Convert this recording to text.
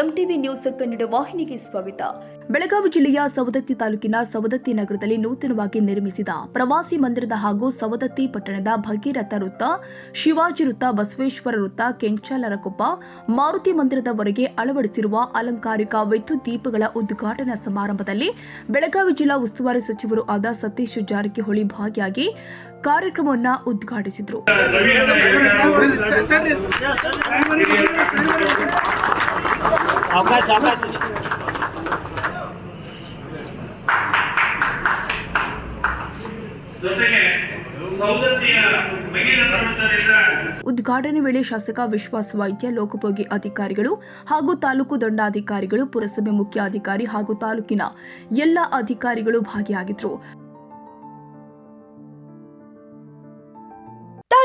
MTV news Kannada ವಾಹಿನಿಗೆ ಸ್ವಾಗತ. ಬೆಳಗಾವಿ ಜಿಲ್ಲೆಯ ಸವದತ್ತಿ ತಾಲೂಕಿನ ಸವದತ್ತಿ ನಗರದಲ್ಲಿ ನೂತನವಾಗಿ ನಿರ್ಮಿಸಿದ ಪ್ರವಾಸಿ ಮಂದಿರದ ಹಾಗೂ ಸವದತ್ತಿ ಪಟ್ಟಣದ ಭಗೀರಥ ವೃತ್ತ, ಶಿವಾಜಿ ವೃತ್ತ, ಬಸವೇಶ್ವರ ವೃತ್ತ ಕೆಂಚಾಲರಕೊಪ್ಪ ಮಾರುತಿ ಮಂದಿರದವರೆಗೆ ಅಳವಡಿಸಿರುವ ಅಲಂಕಾರಿಕ ವಿದ್ಯುತ್ ದೀಪಗಳ ಉದ್ಘಾಟನಾ ಸಮಾರಂಭದಲ್ಲಿ ಬೆಳಗಾವಿ ಜಿಲ್ಲಾ ಉಸ್ತುವಾರಿ ಸಚಿವರು ಆದ ಸತೀಶ್ ಜಾರಕಿಹೊಳಿ ಭಾಗಿಯಾಗಿ ಕಾರ್ಯಕ್ರಮವನ್ನು ಉದ್ಘಾಟಿಸಿದರು. ಅವಕಾಶ ಅವಕಾಶ. ಉದ್ಘಾಟನೆ ವೇಳೆ ಶಾಸಕ ವಿಶ್ವಾಸ ವೈದ್ಯ ಲೋಕೋಪಯೋಗಿ ಅಧಿಕಾರಿಗಳು ಹಾಗೂ ತಾಲೂಕು ದಂಡಾಧಿಕಾರಿಗಳು ಪುರಸಭೆ ಮುಖ್ಯ ಅಧಿಕಾರಿ ಹಾಗೂ ತಾಲೂಕಿನ ಎಲ್ಲ ಅಧಿಕಾರಿಗಳು ಭಾಗಿಯಾಗಿದ್ದರು